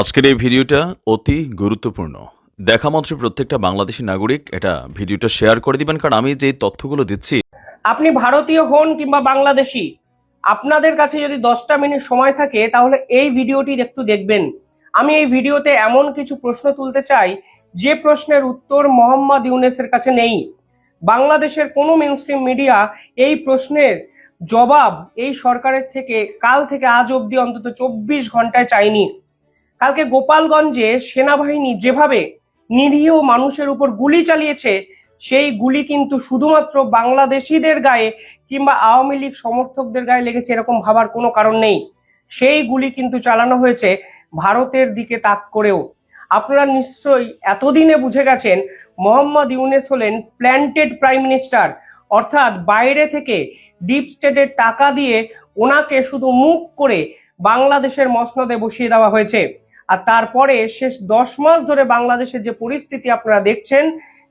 আজকের এই ভিডিওটা অতি গুরুত্বপূর্ণ। দেখা মাত্র প্রত্যেকটা বাংলাদেশি নাগরিক এটা ভিডিওটা শেয়ার করে দিবেন, কারণ আমি যে তথ্যগুলো দিচ্ছি। আপনি ভারতীয় হন কিংবা বাংলাদেশি, আপনাদের কাছে যদি দশটা মিনিট সময় থাকে, তাহলে এই ভিডিওটি একটু দেখবেন। আমি এই ভিডিওতে এমন কিছু প্রশ্ন তুলতে চাই, যে প্রশ্নের উত্তর মোহাম্মদ ইউনেসের কাছে নেই। বাংলাদেশের কোনো মেনস্ট্রিম মিডিয়া এই প্রশ্নের জবাব এই সরকারের থেকে, কাল থেকে আজ অবধি অন্তত চব্বিশ ঘন্টায় চাইনি কালকে গোপালগঞ্জে সেনাবাহিনী যেভাবে নিরীহ মানুষের উপর গুলি চালিয়েছে, সেই গুলি কিন্তু শুধুমাত্র বাংলাদেশিদের গায়ে কিংবা আওয়ামী লীগ সমর্থকদের গায়ে লেগেছে এরকম ভাবার কোনো কারণ নেই। সেই গুলি কিন্তু চালানো হয়েছে ভারতের দিকে তাক করেও। আপনারা নিশ্চয়ই এতদিনে বুঝে গেছেন মোহাম্মদ ইউনেস হলেন প্ল্যান্টেড প্রাইম মিনিস্টার। অর্থাৎ বাইরে থেকে ডিপ স্টেটের টাকা দিয়ে ওনাকে শুধু মুখ করে বাংলাদেশের মসনদে বসিয়ে দেওয়া হয়েছে। আর তারপরে শেষ দশ মাস ধরে বাংলাদেশের যে পরিস্থিতি আপনারা দেখছেন,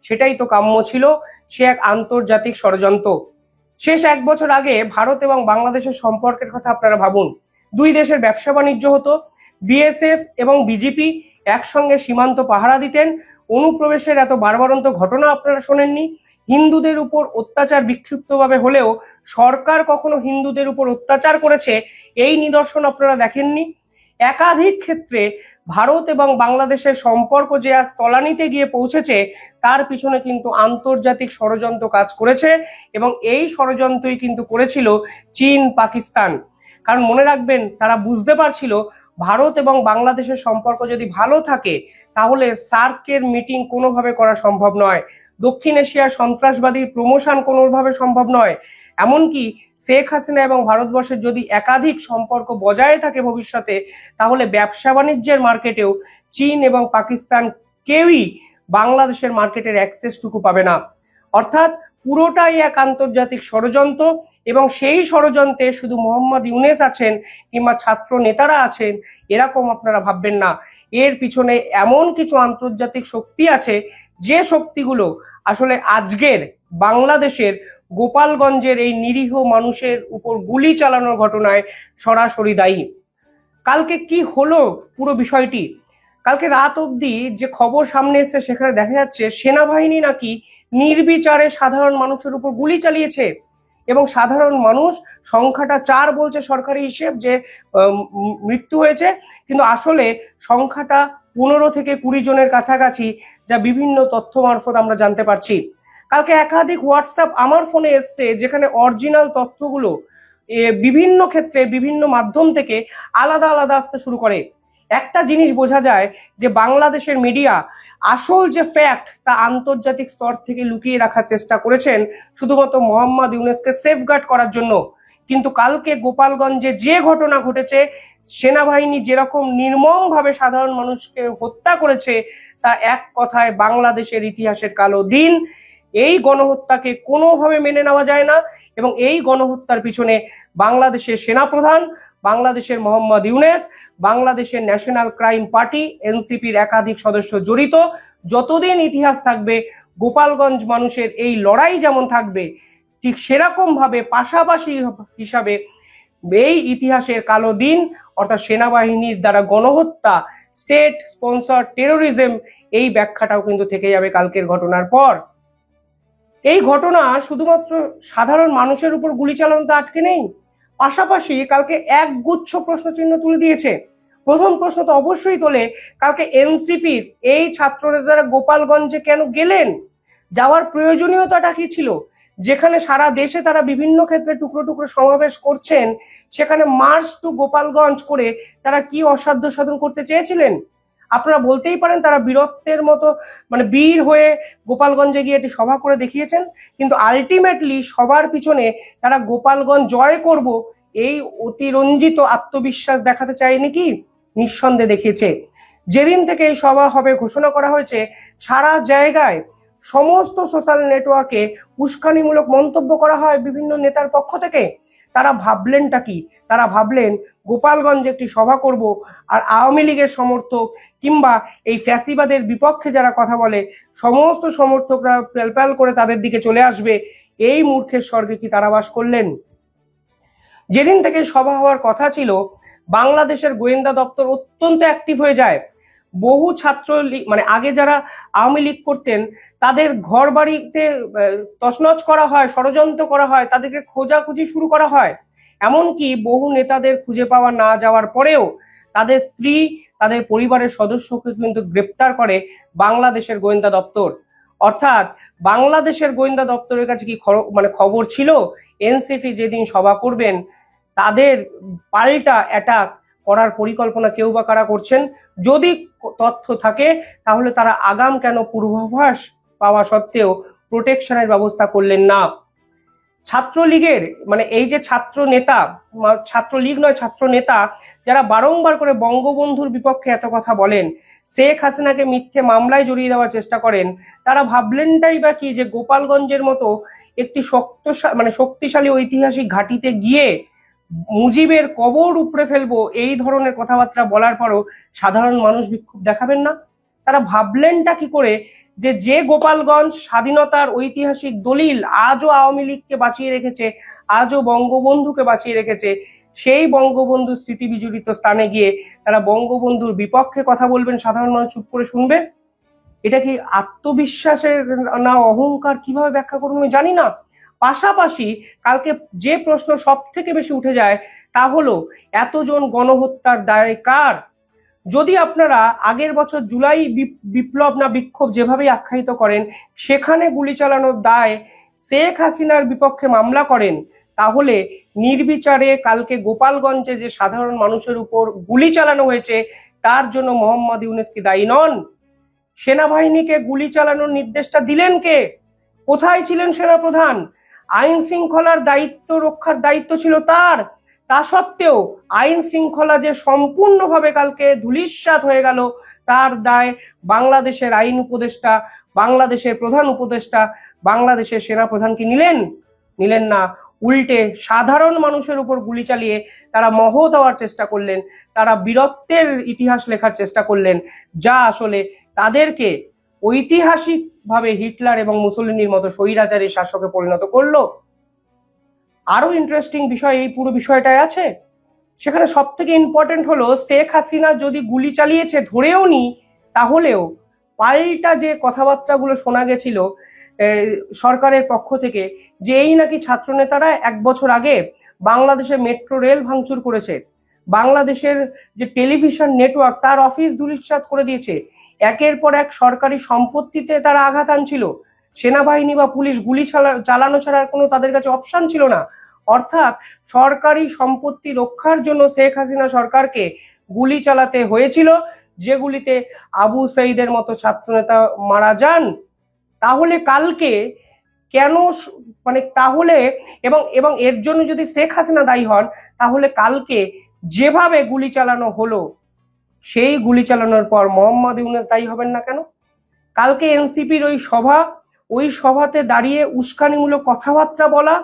সেটাই তো কাম্য ছিল। সে এক আন্তর্জাতিক ষড়যন্ত্র। শেষ এক বছর আগে ভারত এবং বাংলাদেশের সম্পর্কের কথা আপনারা ভাবুন। দুই দেশের ব্যবসা বাণিজ্য হতো। বিএসএফ এবং বিজেপি একসঙ্গে সীমান্ত পাহারা দিতেন। অনুপ্রবেশের এত বারবারন্ত ঘটনা আপনারা শোনেননি। হিন্দুদের উপর অত্যাচার বিক্ষিপ্তভাবে হলেও সরকার কখনো হিন্দুদের উপর অত্যাচার করেছে, এই নিদর্শন আপনারা দেখেননি। একাধিক ক্ষেত্রে ভারত এবং বাংলাদেশের সম্পর্ক যে আজ তলানিতে গিয়ে পৌঁছেছে, তার পিছনে কিন্তু আন্তর্জাতিক ষড়যন্ত্র কাজ করেছে এবং এই ষড়যন্ত্রই কিন্তু করেছিল চীন, পাকিস্তান। কারণ মনে রাখবেন, তারা বুঝতে পারছিল ভারত এবং বাংলাদেশের সম্পর্ক যদি ভালো থাকে, তাহলে সার্কের মিটিং কোনোভাবে করা সম্ভব নয়। দক্ষিণ এশিয়ার সন্ত্রাসবাদীর প্রমোশন কোনোভাবে সম্ভব নয়। এমনকি শেখ হাসিনা এবং ভারতবর্ষের যদি একাধিক সম্পর্ক বজায় থাকে ভবিষ্যতে, তাহলে ব্যবসা বাণিজ্যের মার্কেটেও চীন এবং পাকিস্তান কেউই বাংলাদেশের মার্কেটের অ্যাক্সেসটুকু পাবে না। অর্থাৎ পুরোটাই এক আন্তর্জাতিক ষড়যন্ত্র এবং সেই ষড়যন্ত্রে শুধু মোহাম্মদ ইউনেস আছেন কিংবা ছাত্র নেতারা আছেন, এরকম আপনারা ভাববেন না। এর পিছনে এমন কিছু আন্তর্জাতিক শক্তি আছে, যে শক্তিগুলো আসলে আজকের বাংলাদেশের গোপালগঞ্জের এই নিরীহ মানুষের উপর গুলি চালানোর ঘটনায় সরাসরি দায়ী। কালকে কি হলো পুরো বিষয়টি? কালকে রাত অবধি যে খবর সামনে এসেছে, সেখানে দেখা যাচ্ছে সেনাবাহিনী নাকি নির্বিচারে সাধারণ মানুষের উপর গুলি চালিয়েছে এবং সাধারণ মানুষ সংখ্যাটা চার বলছে সরকারি হিসেব যে মৃত্যু হয়েছে। কিন্তু আসলে সংখ্যাটা পনেরো থেকে কুড়ি জনের কাছাকাছি যা বিভিন্ন তথ্য মারফত আমরা জানতে পারছি। কালকে একাধিক হোয়াটসঅ্যাপ আমার ফোনে এসছে যেখানে অরিজিনাল তথ্যগুলো বিভিন্ন ক্ষেত্রে, বিভিন্ন মাধ্যম থেকে আলাদা আলাদা আসতে শুরু করে। একটা জিনিস বোঝা যায় যে বাংলাদেশের মিডিয়া আসল যে ফ্যাক্ট তা আন্তর্জাতিক স্তর থেকে লুকিয়ে রাখার চেষ্টা করেছেন শুধুমাত্র মোহাম্মদ ইউনেসকে সেফগার্ড করার জন্য। কিন্তু কালকে গোপালগঞ্জে যে ঘটনা ঘটেছে, সেনাবাহিনী যেরকম নির্মমভাবে সাধারণ মানুষকে হত্যা করেছে, তা এক কথায় বাংলাদেশের ইতিহাসের কালো দিন। এই গণহত্যাকে কোনোভাবে মেনে নেওয়া যায় না এবং এই গণহত্যার পিছনে বাংলাদেশের সেনাপ্রধান, বাংলাদেশের মোহাম্মদ ইউনেস, বাংলাদেশের ন্যাশনাল ক্রাইম পার্টি, এনসিপির একাধিক সদস্য জড়িত। যতদিন ইতিহাস থাকবে, গোপালগঞ্জ মানুষের এই লড়াই যেমন থাকবে ঠিক সেরকম ভাবে পাশাপাশি হিসাবে এই ইতিহাসের কালো দিন, অর্থাৎ সেনাবাহিনীর দ্বারা গণহত্যা স্টেট স্পন্সর টেরোরিজম এই ব্যাখ্যাটাও কিন্তু থেকে যাবে কালকের ঘটনার পর। এই ঘটনা শুধুমাত্র সাধারণ মানুষের উপর গুলি চালানোতে আটকে নেই। পাশাপাশি কালকে এক গুচ্ছ প্রশ্ন চিহ্ন তুলে দিয়েছে। প্রথম প্রশ্ন তো অবশ্যই তোলে, কালকে এনসিপির এই ছাত্র নেতারা গোপালগঞ্জে কেন গেলেন? যাওয়ার প্রয়োজনীয়তাটা কি ছিল? যেখানে সারা দেশে তারা বিভিন্ন ক্ষেত্রে টুকরো টুকরো সমাবেশ করছেন, সেখানে মার্চ টু গোপালগঞ্জ করে তারা কি অসাধ্য সাধন করতে চেয়েছিলেন? আপনারা বলতেই পারেন তারা বীরত্বের মতো মানে বীর হয়ে গোপালগঞ্জে গিয়ে একটি সভা করে দেখিয়েছেন, কিন্তু আলটিমেটলি সবার পিছনে তারা গোপালগঞ্জ জয় করব, এই অতিরঞ্জিত আত্মবিশ্বাস দেখাতে চায়নি কি? নিঃসন্দেহে দেখিয়েছে। যেদিন থেকে এই সভা হবে ঘোষণা করা হয়েছে, সারা জায়গায় সমস্ত সোশ্যাল নেটওয়ার্কে উস্কানিমূলক মন্তব্য করা হয় বিভিন্ন নেতার পক্ষ থেকে। তারা ভাবলেনটা কি? তারা ভাবলেন, গোপালগঞ্জে একটি সভা করব আর আওয়ামী লীগের সমর্থক কিংবা এই ফ্যাসিবাদের বিপক্ষে যারা কথা বলে, সমস্ত সমর্থকরা প্যালপ্যাল করে তাদের দিকে চলে আসবে। এই মূর্খের স্বর্গে কি তারা বাস করলেন? যেদিন থেকে সভা হওয়ার কথা ছিল, বাংলাদেশের গোয়েন্দা দপ্তর অত্যন্ত অ্যাক্টিভ হয়ে যায়। বহু ছাত্র মানে আগে যারা আওয়ামী লীগ করতেন, তাদের ঘর বাড়িতে তছনছ করা হয়, ষড়যন্ত্র করা হয়, তাদেরকে খোঁজাখুঁজি শুরু করা হয়। এমনকি বহু নেতাদের খুঁজে পাওয়া না যাওয়ার পরেও তাদের স্ত্রী, তাদের পরিবারের সদস্যকে কিন্তু গ্রেপ্তার করে বাংলাদেশের গোয়েন্দা দপ্তর। অর্থাৎ বাংলাদেশের গোয়েন্দা দপ্তরের কাছে কি মানে খবর ছিল? এনসিপি যেদিন সভা করবেন, তাদের পাল্টা অ্যাটাক করার পরিকল্পনা কেউ বা কারা করছেন? যদি তথ্য থাকে, তাহলে তারা আগাম কেন পূর্বাভাস পাওয়া সত্ত্বেও প্রোটেকশনের ব্যবস্থা করলেন না। ছাত্রলীগের মানে এই যে ছাত্র নেতা ছাত্রলীগ নয়, ছাত্র নেতা, যারা বারংবার করে বঙ্গবন্ধুর বিপক্ষে এত কথা বলেন, শেখ হাসিনাকে মিথ্যে মামলায় জড়িয়ে দেওয়ার চেষ্টা করেন, তারা ভাবলেনটাই বা কি যে গোপালগঞ্জের মতো একটি শক্ত মানে শক্তিশালী ঐতিহাসিক ঘাঁটিতে গিয়ে মুজিবের কবর উপড়ে ফেলব, এই ধরনের কথাবার্তা বলার পরও সাধারণ মানুষ বিক্ষোভ দেখাবেন না। তারা ভাবলেনটা কি করে যে যে গোপালগঞ্জ স্বাধীনতার ঐতিহাসিক দলিল আজও আওয়ামী লীগকে বাঁচিয়ে রেখেছে, আজও বঙ্গবন্ধুকে বাঁচিয়ে রেখেছে, সেই বঙ্গবন্ধুর স্মৃতি বিজড়িত স্থানে গিয়ে তারা বঙ্গবন্ধুর বিপক্ষে কথা বলবেন, সাধারণ মানুষ চুপ করে শুনবে? এটা কি আত্মবিশ্বাসের না অহংকার? কীভাবে ব্যাখ্যা করব আমি জানি না। পাশাপাশি কালকে যে প্রশ্ন সব থেকে বেশি উঠে যায় তা হলো, এতজন গণহত্যার দায় কার? যদি আপনারা আগের বছর জুলাই বিপ- বিপ্লব না বিক্ষোভ যেভাবে আখ্যায়িত করেন, সেখানে গুলি চালানোর দায় শেখ হাসিনার বিপক্ষে মামলা করেন, তাহলে নির্বিচারে কালকে গোপালগঞ্জে যে সাধারণ মানুষের উপর গুলি চালানো হয়েছে, তার জন্য মোহাম্মদ ইউনেস কি দায়ী নন। সেনাবাহিনীকে গুলি চালানোর নির্দেশটা দিলেন কে? কোথায় ছিলেন সেনাপ্রধান? আইন শৃঙ্খলার দায়িত্ব রক্ষার দায়িত্ব ছিল তার। তা সত্ত্বেও আইন শৃঙ্খলা যে সম্পূর্ণভাবে কালকে ধূলিসাৎ হয়ে গেল, তার দায় বাংলাদেশের আইন উপদেষ্টা, বাংলাদেশের প্রধান উপদেষ্টা, বাংলাদেশের সেনাপ্রধান কি নিলেন। নিলেন না, উল্টে সাধারণ মানুষের উপর গুলি চালিয়ে তারা মহ দেওয়ার চেষ্টা করলেন, তারা বীরত্বের ইতিহাস লেখার চেষ্টা করলেন, যা আসলে তাদেরকে ঐতিহাসিকভাবে হিটলার এবং মুসলিনীর মতো স্বৈরাচারী শাসকে পরিণত করল। আরও ইন্টারেস্টিং বিষয় এই পুরো বিষয়টায় আছে। সেখানে সব থেকে ইম্পর্টেন্ট হলো, শেখ হাসিনা যদি গুলি চালিয়েছে ধরেও নি, তাহলেও পাল্টা যে কথাবার্তাগুলো শোনা গেছিল সরকারের পক্ষ থেকে যে এই নাকি ছাত্রনেতারা এক বছর আগে বাংলাদেশে মেট্রো রেল ভাঙচুর করেছে, বাংলাদেশের যে টেলিভিশন নেটওয়ার্ক, তার অফিস ধূলিসাৎ করে দিয়েছে একের পর এক সরকারি সম্পত্তিতে তারা আঘাত আনছিল। সেনাবাহিনী বা পুলিশ গুলি চালা- চালানো ছাড়া আর কোনো তাদের কাছে অপশান ছিল না। অর্থাৎ সরকারি সম্পত্তি রক্ষার জন্য শেখ হাসিনা সরকারকে গুলি চালাতে হয়েছিল। যেগুলিতে আবু সঈদের মতো ছাত্রনেতা মারা যান, তাহলে কালকে কেন মানে তাহলে এবং এবং এর জন্য যদি শেখ হাসিনা দায়ী হন, তাহলে কালকে যেভাবে গুলি চালানো হলো সেই গুলি চালানোর পর মোহাম্মদ ইউনুস দায়ী হবেন না কেন? কালকে এনসিপির ওই সভা, ওই সভাতে দাঁড়িয়ে উস্কানিমূলক কথাবার্তা বলা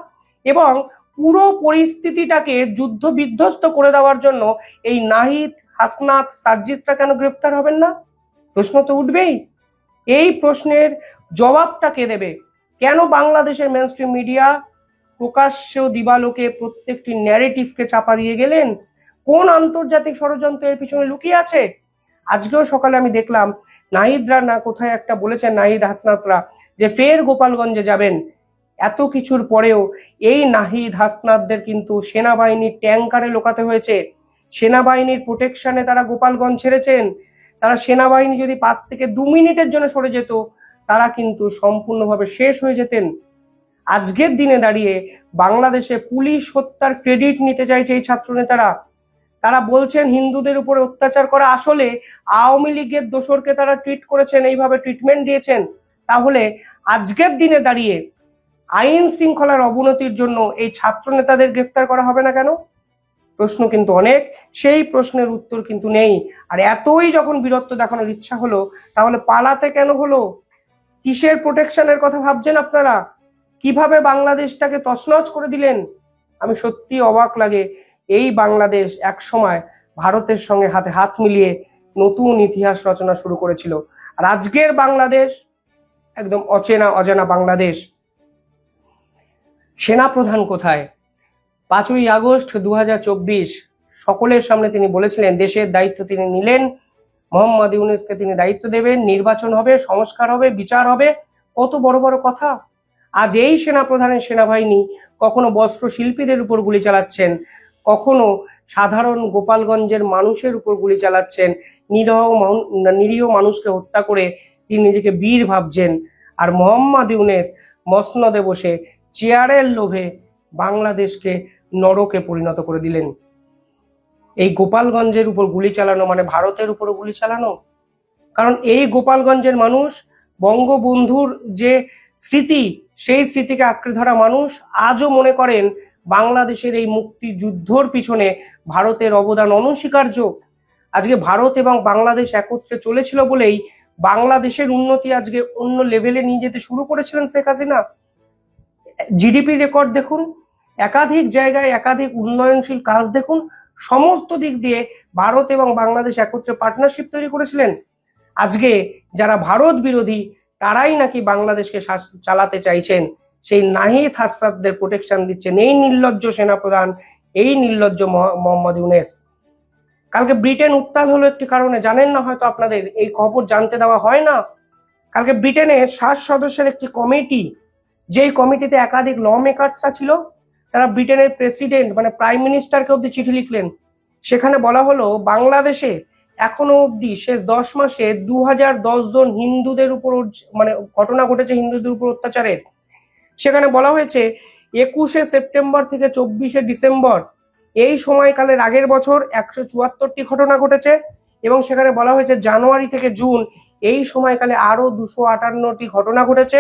এবং পুরো পরিস্থিতিটাকে যুদ্ধ বিধ্বস্ত করে দেওয়ার জন্য এই নাহিদ, হাসনাত সার্জিতরা কেন গ্রেফতার হবেন না? প্রশ্ন তো উঠবেই। এই প্রশ্নের জবাবটা কে দেবে? কেন বাংলাদেশের মেনস্ট্রিম মিডিয়া প্রকাশ্য দিবালোকে প্রত্যেকটি ন্যারেটিভকে চাপা দিয়ে গেলেন? কোন আন্তর্জাতিক ষড়যন্ত্র এর পিছনে লুকিয়ে আছে? আজকেও সকালে আমি দেখলাম নাহিদরা না কোথায় একটা বলেছেন, নাহিদ হাসনাতরা, যে ফের গোপালগঞ্জে যাবেন। এত কিছুর পরেও এই নাহিদ হাসনাতদের কিন্তু সেনাবাহিনীর ট্যাঙ্কারে লোকাতে হয়েছে। সেনাবাহিনীর প্রোটেকশনে তারা গোপালগঞ্জ ছেড়েছেন। তারা সেনাবাহিনী যদি পাঁচ থেকে দু মিনিটের জন্য সরে যেত, তারা কিন্তু সম্পূর্ণভাবে শেষ হয়ে যেতেন। আজকের দিনে দাঁড়িয়ে বাংলাদেশে পুলিশ হত্যার ক্রেডিট নিতে চাইছে এই ছাত্রনেতারা। তারা বলছেন হিন্দুদের উপরে অত্যাচার করা আসলে আওয়ামী লীগের দোসরকে তারা ট্রিট করেছেন, এইভাবে ট্রিটমেন্ট দিয়েছেন। তাহলে আজকের দিনে দাঁড়িয়ে আইন শৃঙ্খলার অবনতির জন্য এই ছাত্র নেতাদের গ্রেফতার করা হবে না কেন? প্রশ্ন কিন্তু অনেক। সেই প্রশ্নের উত্তর কিন্তু নেই। আর এতই যখন বীরত্ব দেখানোর ইচ্ছা হলো, তাহলে পালাতে কেন হলো? কিসের প্রোটেকশনের কথা ভাবছেন আপনারা? কীভাবে বাংলাদেশটাকে তছনছ করে দিলেন? আমি সত্যি অবাক লাগে। এই বাংলাদেশ এক সময় ভারতের সঙ্গে হাতে হাত মিলিয়ে নতুন ইতিহাস রচনা শুরু করেছিল। আর আজকের বাংলাদেশ একদম অচেনা, অজানা বাংলাদেশ। সেনাপ্রধান কোথায়? পাঁচই আগস্ট দু হাজার চব্বিশ সকলের সামনে তিনি বলেছিলেন, দেশের দায়িত্ব তিনি নিলেন। মোহাম্মদ ইউনেসকে তিনি দায়িত্ব দেবেন। নির্বাচন হবে, সংস্কার হবে, বিচার হবে। কত বড় বড় কথা। আজ এই সেনা প্রধানের সেনাবাহিনী কখনো বস্ত্র শিল্পীদের উপর গুলি চালাচ্ছেন। কখনো সাধারণ গোপালগঞ্জের মানুষের উপর গুলি চালাচ্ছেন, নিরহ নিরীহ মানুষকে হত্যা করে তিনি নিজেকে বীর ভাবছেন। আর মোহাম্মদ ইউনেস মসনদে বসে চেয়ারের লোভে বাংলাদেশকে নরকে পরিণত করে দিলেন। এই গোপালগঞ্জের উপর গুলি চালানো মানে ভারতের উপর গুলি চালানো? কারণ এই গোপালগঞ্জের মানুষ, বঙ্গবন্ধুর যে স্মৃতি, সেই স্মৃতিকে আঁকড়ে ধরা মানুষ আজও মনে করেন বাংলাদেশের এই মুক্তিযুদ্ধর পিছনে ভারতের অবদান অনস্বীকার্য। আজকে ভারত এবং বাংলাদেশ একত্রে চলেছিল বলেই বাংলাদেশের উন্নতি আজকে অন্য লেভেলে নিয়ে যেতে শুরু করেছিলেন শেখ হাসিনা। জিডিপি রেকর্ড দেখুন, একাধিক জায়গায় একাধিক উন্নয়নশীল কাজ দেখুন, সমস্ত দিক দিয়ে ভারত এবং বাংলাদেশ একত্রে পার্টনারশিপ তৈরি করেছিলেন। আজকে যারা ভারত বিরোধী, তারাই নাকি বাংলাদেশকে চালাতে চাইছেন। সেই নাহিদ হাসরাতদের প্রোটেকশন দিচ্ছেন। এই নির্লজ্জ সেনাপ্রধান, এই নির্লজ্জ মহ- মোহাম্মদ ইউনেস। কালকে ব্রিটেন উত্তাল হলো একটি কারণে, জানেন না হয়তো আপনাদের, এই খবর জানতে দেওয়া হয় না। কালকে ব্রিটেনে সাত সদস্যের একটি কমিটি, যেই কমিটিতে একাধিক ল মেকার্সরা ছিল, তারা ব্রিটেনের প্রেসিডেন্ট মানে প্রাইম মিনিস্টারকে অব্দি চিঠি লিখলেন। সেখানে বলা হলো, বাংলাদেশে এখনও অব্দি শেষ দশ মাসে দু হাজার দশ জন হিন্দুদের উপর মানে ঘটনা ঘটেছে হিন্দুদের উপর অত্যাচারের। সেখানে বলা হয়েছে, একুশে সেপ্টেম্বর থেকে চব্বিশে ডিসেম্বর এই সময়কালের আগের বছর একশো চুয়াত্তরটি ঘটনা ঘটেছে এবং সেখানে বলা হয়েছে, জানুয়ারি থেকে জুন এই সময়কালে আরও দুশো আটান্নটি ঘটনা ঘটেছে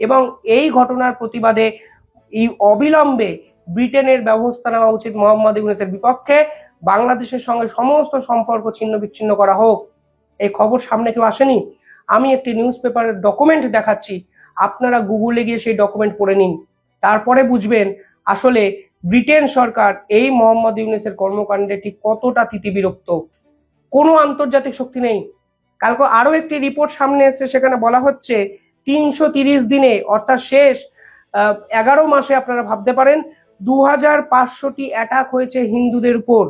এবং এই ঘটনার প্রতিবাদে এই অবিলম্বে ব্রিটেনের ব্যবস্থা নেওয়া উচিত মোহাম্মদ ইউনুসের বিপক্ষে। বাংলাদেশের সঙ্গে সমস্ত সম্পর্ক ছিন্ন বিচ্ছিন্ন করা হোক। এই খবর সামনে কেউ আসেনি। আমি একটি নিউজ পেপারের ডকুমেন্ট দেখাচ্ছি। আপনারা গুগলে গিয়ে সেই ডকুমেন্ট পড়ে নিন। তারপরে বুঝবেন আসলে ব্রিটেন সরকার এই মোহাম্মদ ইউনুসের কর্মকাণ্ডে ঠিক কতটা তিতিবিরক্ত। কোনো আন্তর্জাতিক শক্তি নেই। কালকে আরও একটি রিপোর্ট সামনে এসেছে, সেখানে বলা হচ্ছে তিনশো তিরিশ দিনে, অর্থাৎ শেষ এগারো মাসে আপনারা ভাবতে পারেন দু হাজার পাঁচশোটি অ্যাটাক হয়েছে হিন্দুদের উপর।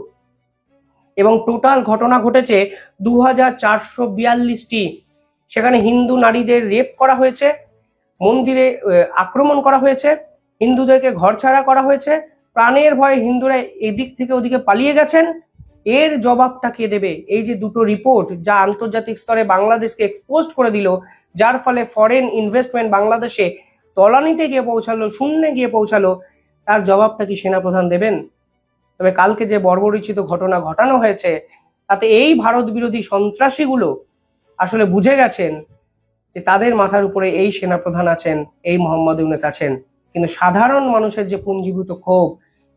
এবং টোটাল ঘটনা ঘটেছে দু হাজার চারশো বিয়াল্লিশটি। সেখানে হিন্দু নারীদের রেপ করা হয়েছে। মন্দিরে আক্রমণ করা হয়েছে, হিন্দুদেরকে ঘরছাড়া করা হয়েছে, প্রাণের ভয়ে হিন্দুরা এদিক থেকে ওদিকে পালিয়ে গেছেন। এর জবাবটা কে দেবে? এই যে দুটো রিপোর্ট যা আন্তর্জাতিক স্তরে বাংলাদেশকে এক্সপোজ করে দিল, যার ফলে ফরেন ইনভেস্টমেন্ট বাংলাদেশে তলানিতে গিয়ে পৌঁছালো, শূন্যে গিয়ে পৌঁছালো, তার জবাবটা কি সেনাপ্রধান দেবেন? তবে কালকে যে বর্বরিচিত ঘটনা ঘটানো হয়েছে, তাতে এই ভারত বিরোধী সন্ত্রাসীগুলো আসলে বুঝে গেছেন যে তাদের মাথার উপরে এই সেনাপ্রধান আছেন, এই মোহাম্মদ ইউনেস আছেন। কিন্তু সাধারণ মানুষের যে পুঞ্জীভূত ক্ষোভ,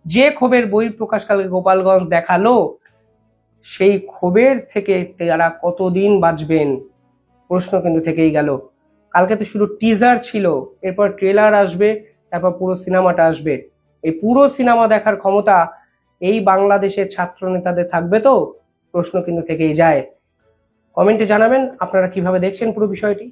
যে ক্ষোভের বহিঃপ্রকাশ কালকে গোপালগঞ্জ দেখাল, সেই ক্ষোভের থেকে তারা কতদিন বাঁচবেন? প্রশ্ন কিন্তু থেকেই গেল। কালকে তো শুধু টিজার ছিল, এরপর ট্রেলার আসবে, তারপর পুরো সিনেমাটা আসবে। এই পুরো সিনেমা দেখার ক্ষমতা এই বাংলাদেশের ছাত্র নেতাদের থাকবে তো? প্রশ্ন কিন্তু থেকেই যায়। কমেন্টে জানাবেন, আপনারা কীভাবে দেখছেন পুরো বিষয়টি?